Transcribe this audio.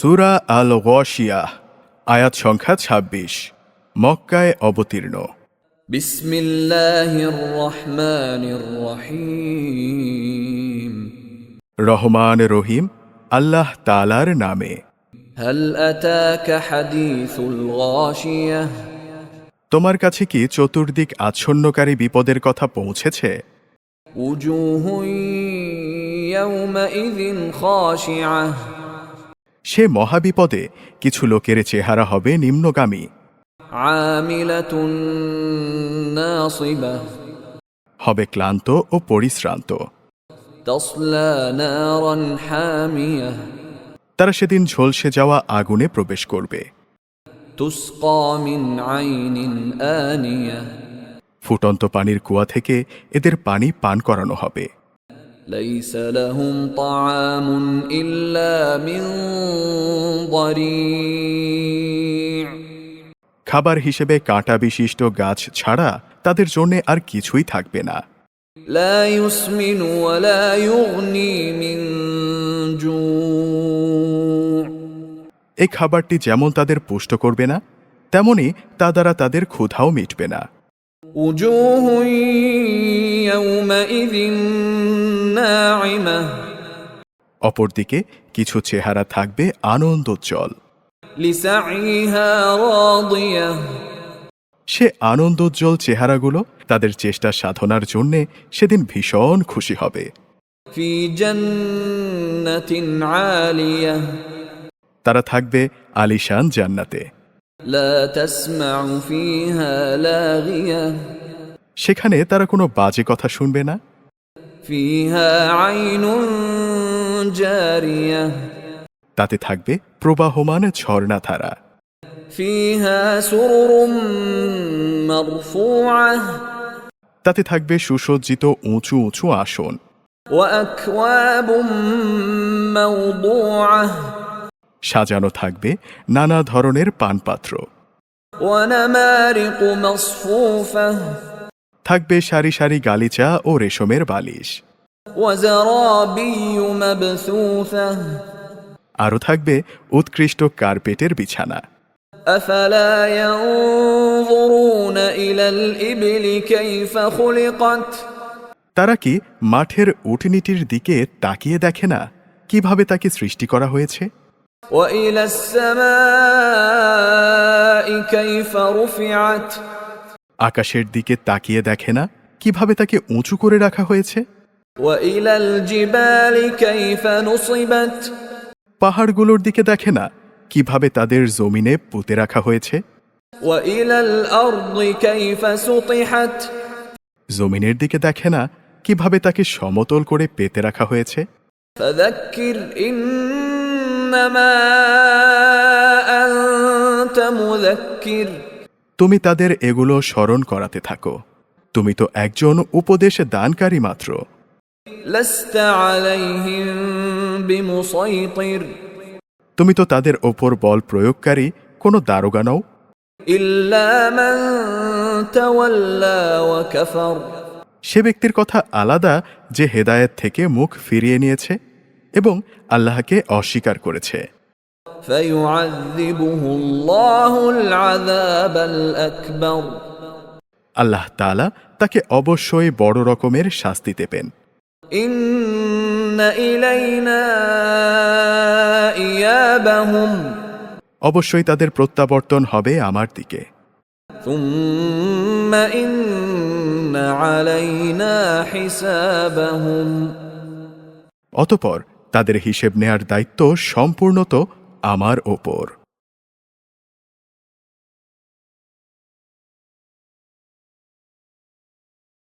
সুরা আল ওয়াশিয়া আয়াত সংখ্যা ২৬ মক্কায় অবতীর্ণ। রহমান রহিম আল্লাহ তালার নামে। তোমার কাছে কি চতুর্দিক আচ্ছন্নকারী বিপদের কথা পৌঁছেছে? উজুহ ইয়াউমা ইযিন সে মহাবিপদে কিছু লোকের চেহারা হবে নিম্নগামী। হবে ক্লান্ত ও পরিশ্রান্ত। তারা সেদিন ঝলসে যাওয়া আগুনে প্রবেশ করবে। ফুটন্ত পানির কুয়া থেকে এদের পানি পান করানো হবে। ليس لهم طعام إلا من ضريع খাবার হিসেবে কাঁটা বিশিষ্ট গাছ ছাড়া তাদের জন্য আর কিছুই থাকবে না لا يسمن ولا يغني من جوع এই খাবারটি যেমন তাদের পুষ্ট করবে না তেমনি তা দ্বারা তাদের ক্ষুধাও মিটবে না وجوه يومئذ ناعمة অপরদিকে কিছু চেহারা থাকবে আনন্দোজ্জ্বল। সে আনন্দোজ্জ্বল চেহারাগুলো তাদের চেষ্টা সাধনার জন্যে সেদিন ভীষণ খুশি হবে। তারা থাকবে আলিশান জান্নাতে। সেখানে তারা কোনো বাজে কথা শুনবে না। তাতে থাকবে প্রবাহমান ঝর্ণাধারা فيها سرر مرفوعة তাতে থাকবে সুসজ্জিত উঁচু উঁচু আসন وأكواب موضوعة সাজানো থাকবে নানা ধরনের পানপাত্র ونمارق مصفوفة থাকবে সারি সারি গালিচা ও রেশমের বালিশ وزرابي مبثوثة আরও থাকবে উৎকৃষ্ট কার্পেটের বিছানা أفلا ينظرون إلى الإبل كيف خلقت তারা কি মাঠের উটনিটির দিকে তাকিয়ে দেখে না কিভাবে তাকে সৃষ্টি করা হয়েছে وإلى السماء كيف رفعت আকাশের দিকে তাকিয়ে দেখে না কীভাবে তাকে উঁচু করে রাখা হয়েছে? পাহাড়গুলোর দিকে দেখে না কীভাবে তাদের জমিনে পুঁতে রাখা হয়েছে? জমিনের দিকে দেখে না কীভাবে তাকে সমতল করে পেতে রাখা হয়েছে? ইন্নামা তুমি তাদের এগুলো স্মরণ করাতে থাকো। তুমি তো একজন উপদেশ দানকারী মাত্র। তুমি তো তাদের ওপর বল প্রয়োগকারী কোনো দারোগা নও। সে ব্যক্তির কথা আলাদা যে হেদায়েত থেকে মুখ ফিরিয়ে নিয়েছে এবং আল্লাহকে অস্বীকার করেছে। আল্লাহ তালা তাকে অবশ্যই বড় রকমের শাস্তি দেবেন। অবশ্যই তাদের প্রত্যাবর্তন হবে আমার দিকে। অতপর তাদের হিসেব নেয়ার দায়িত্ব সম্পূর্ণত আমার ওপর।